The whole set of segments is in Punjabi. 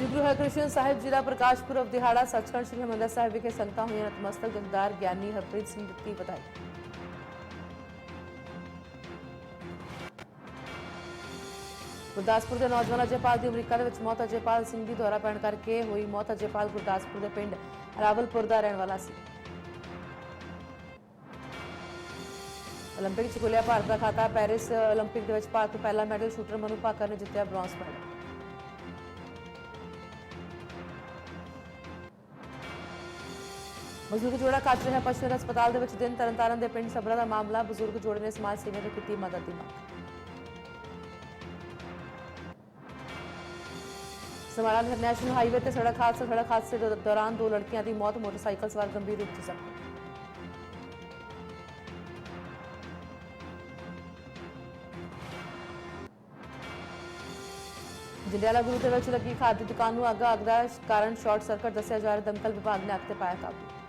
ਸ੍ਰੀ ਗੁਰੂ ਹਰਿਕ੍ਰਿਸ਼ਨ ਸਾਹਿਬ ਜੀ ਦਾ ਪ੍ਰਕਾਸ਼ ਪੁਰਬ ਦਿਹਾੜਾ ਸੱਚਖੰਡ ਸ੍ਰੀ ਹਰਿਮੰਦਰ ਸਾਹਿਬ ਵਿਖੇ ਸੰਗਤਾਂ ਹੋਈਆਂ ਨਤਮਸਤਕ ਜਥੇਦਾਰ ਗਿਆਨੀ ਹਰਪ੍ਰੀਤ ਸਿੰਘ ਦਿੱਤੀ ਵਧਾਈ ਗੁਰਦਾਸਪੁਰ ਦੇ ਨੌਜਵਾਨ ਅਜੇਪਾਲ ਦੀ ਅਮਰੀਕਾ ਦੇ ਵਿੱਚ ਮੌਤ ਅਜੇਪਾਲ ਸਿੰਘ ਦੀ ਦੌਰਾ ਪੈਣ ਕਰਕੇ ਹੋਈ ਮੌਤ ਅਜੇਪਾਲ ਗੁਰਦਾਸਪੁਰ ਦੇ ਪਿੰਡ ਰਾਵਲਪੁਰ ਦਾ ਰਹਿਣ ਵਾਲਾ ਸੀ 올림픽 'ਚ ਖੁੱਲਿਆ ਭਾਰਤ ਦਾ ਖਾਤਾ ਪੈਰਿਸ 올림픽 ਦੇ ਵਿੱਚ ਭਾਰਤ ਤੋਂ ਪਹਿਲਾ ਮੈਡਲ ਸ਼ੂਟਰ ਮਨੂ ਭਾਕਰ ਨੇ ਜਿੱਤਿਆ ਬ੍ਰੌਂਜ਼ ਮੈਡਲ ਬਜ਼ੁਰਗ ਜੋੜਾ ਕੱਟ ਰਿਹਾ ਪਸ਼ੂ ਹਸਪਤਾਲ ਦੇ ਵਿੱਚ ਦਿਨ ਤਰਨਤਾਰਨ ਦੇ ਪਿੰਡ ਸਬਰਾ ਦਾ ਮਾਮਲਾ ਬਜ਼ੁਰਗ ਜੋੜੇ ਨੇ ਸਮਾਜ ਸੇਵੀਆਂ ਨੇ ਕੀਤੀ ਮਦਦ ਦੀ ਮੰਗ। ਸਮਾਰਾ ਇੰਟਰਨੈਸ਼ਨਲ ਹਾਈਵੇ ਤੇ ਸੜਕ ਹਾਦਸਾ, ਸੜਕ ਹਾਦਸੇ ਦੇ ਦੌਰਾਨ ਦੋ ਲੜਕੀਆਂ ਦੀ ਮੌਤ, ਮੋਟਰਸਾਈਕਲ ਸਵਾਰ ਗੰਭੀਰ ਰੂਪ 'ਚ ਜ਼ਖਮੀ। ਜੰਡਿਆਲਾ ਗੁਰੂ ਦੇ ਵਿੱਚ ਲੱਗੀ ਖਾਦ ਦੀ ਦੁਕਾਨ ਨੂੰ ਅੱਗ ਅੱਗ ਦਾ ਕਾਰਨ ਸ਼ਾਰਟ ਸਰਕਟ ਦੱਸਿਆ ਜਾ ਰਿਹਾ, ਦਮਕਲ ਵਿਭਾਗ ਨੇ ਅੱਗ ਤੇ ਪਾਇਆ ਕਾਬੂ।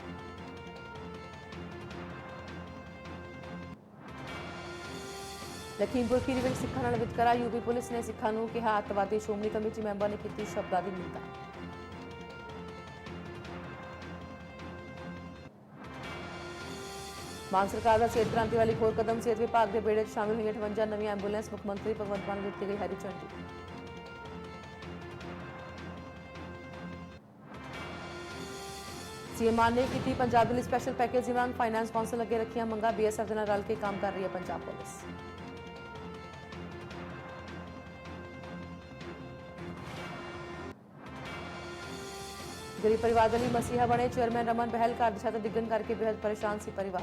ਲਖੀਮਪੁਰ ਖੀਰੀ ਵਿੱਚ ਸਿੱਖਾਂ ਨਾਲ ਵਿਤਕਰਾ, ਯੂਪੀ ਪੁਲਿਸ ਨੇ ਸਿੱਖਾਂ ਨੂੰ ਕਿਹਾ ਅੱਤਵਾਦੀ ਸ਼੍ਰੋਮਣੀ ਕਮੇਟੀ ਮੈਂਬਰ ਨੇ ਕੀਤੀ ਸ਼ਬਦਾਂ ਦੀ ਨਿੰਦਾ। ਮਾਨ ਸਰਕਾਰ ਦਾ ਸਿਹਤ ਕ੍ਰਾਂਤੀ ਵਾਲੀ ਹੋਰ ਕਦਮ ਸਿਹਤ ਵਿਭਾਗ ਦੇ ਬੇੜੇ 'ਚ ਸ਼ਾਮਿਲ ਹੋਈਆਂ 58 ਨਵੀਆਂ ਐਂਬੂਲੈਂਸ, ਮੁੱਖ ਮੰਤਰੀ ਭਗਵੰਤ ਮਾਨ ਨੂੰ ਦਿੱਤੀ ਗਈ ਹਰੀ ਝੰਡੀ। ਸੀਐਮ ਮਾਨ ਨੇ ਕੀਤੀ ਪੰਜਾਬ ਦੇ ਲਈ ਸਪੈਸ਼ਲ ਪੈਕੇਜ ਦੀ ਮੰਗ ਫਾਈਨਾਂਸ ਕੌਂਸਲ ਅੱਗੇ ਰੱਖੀਆਂ ਮੰਗਾਂ ਬੀਐਸਐਫ ਦੇ ਨਾਲ ਰਲ ਕੇ ਕੰਮ ਕਰ ਰਹੀ ਹੈ ਪੰਜਾਬ ਪੁਲਿਸ। ਗਰੀਬ ਪਰਿਵਾਰ ਦੇ ਲਈ ਮਸੀਹਾ ਬਣੇ, ਚੇਅਰਮੈਨ ਰਮਨ ਬਹਿਲ ਘਰ ਦੀ ਛੱਤ ਡਿੱਗਣ ਕਰਕੇ ਬੇहद ਪਰੇਸ਼ਾਨ ਸੀ ਪਰਿਵਾਰ।